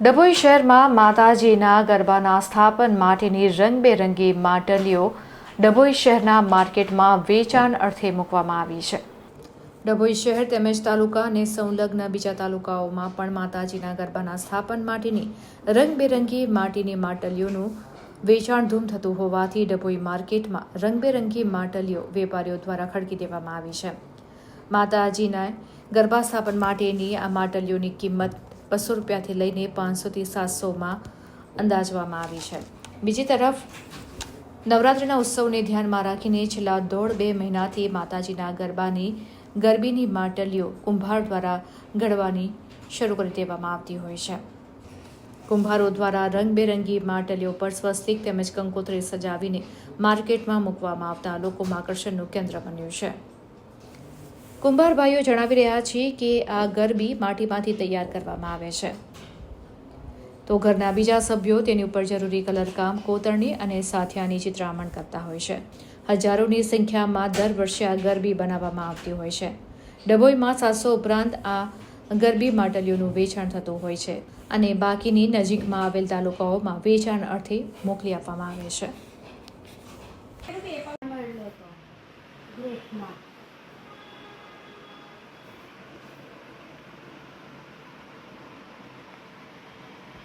ડભોઈ શહેરમાં માતાજીના ગરબાના સ્થાપન માટેની રંગબેરંગી માટલીઓ ડભોઈ શહેરના માર્કેટમાં વેચાણ અર્થે મૂકવામાં આવી છે. ડભોઈ શહેર તેમજ તાલુકા અને સંલગ્ન બીજા તાલુકાઓમાં પણ માતાજીના ગરબાના સ્થાપન માટેની રંગબેરંગી માટીની માટલીઓનું વેચાણ ધૂમ થતું હોવાથી ડભોઈ માર્કેટમાં રંગબેરંગી માટલીઓ વેપારીઓ દ્વારા ખડકી દેવામાં આવી છે. માતાજીના ગરબા સ્થાપન માટેની આ માટલીઓની કિંમત બસો રૂપિયાથી લઈને પાંચસોથી સાતસોમાં અંદાજવામાં આવી છે. બીજી તરફ, નવરાત્રિના ઉત્સવને ધ્યાનમાં રાખીને છેલ્લા દોઢ બે મહિનાથી માતાજીના ગરબાની ગરબીની માટલીઓ કુંભાર દ્વારા ઘડવાની શરૂ કરી દેવામાં આવતી હોય છે. કુંભારો દ્વારા રંગબેરંગી માટલીઓ પર સ્વસ્તિક તેમજ કંકોત્રી સજાવીને માર્કેટમાં મૂકવામાં આવતા લોકોમાં આકર્ષણનું કેન્દ્ર બન્યું છે. કુંભાર ભાઈઓ જણાવી રહ્યા છે કે આ ગરબી માટીમાંથી તૈયાર કરવામાં આવે છે. તો ઘરના બીજા સભ્યો તેની ઉપર જરૂરી કલરકામ, કોતરણી અને સાથિયાની ચિત્રામણ કરતા હોય છે. હજારોની સંખ્યામાં દર વર્ષે આ ગરબી બનાવવામાં આવતી હોય છે. ડભોઈમાં સાતસો ઉપરાંત આ ગરબી માટલીઓનું વેચાણ થતું હોય છે અને બાકીની નજીકમાં આવેલ તાલુકાઓમાં વેચાણ અર્થે મોકલી આપવામાં આવે છે.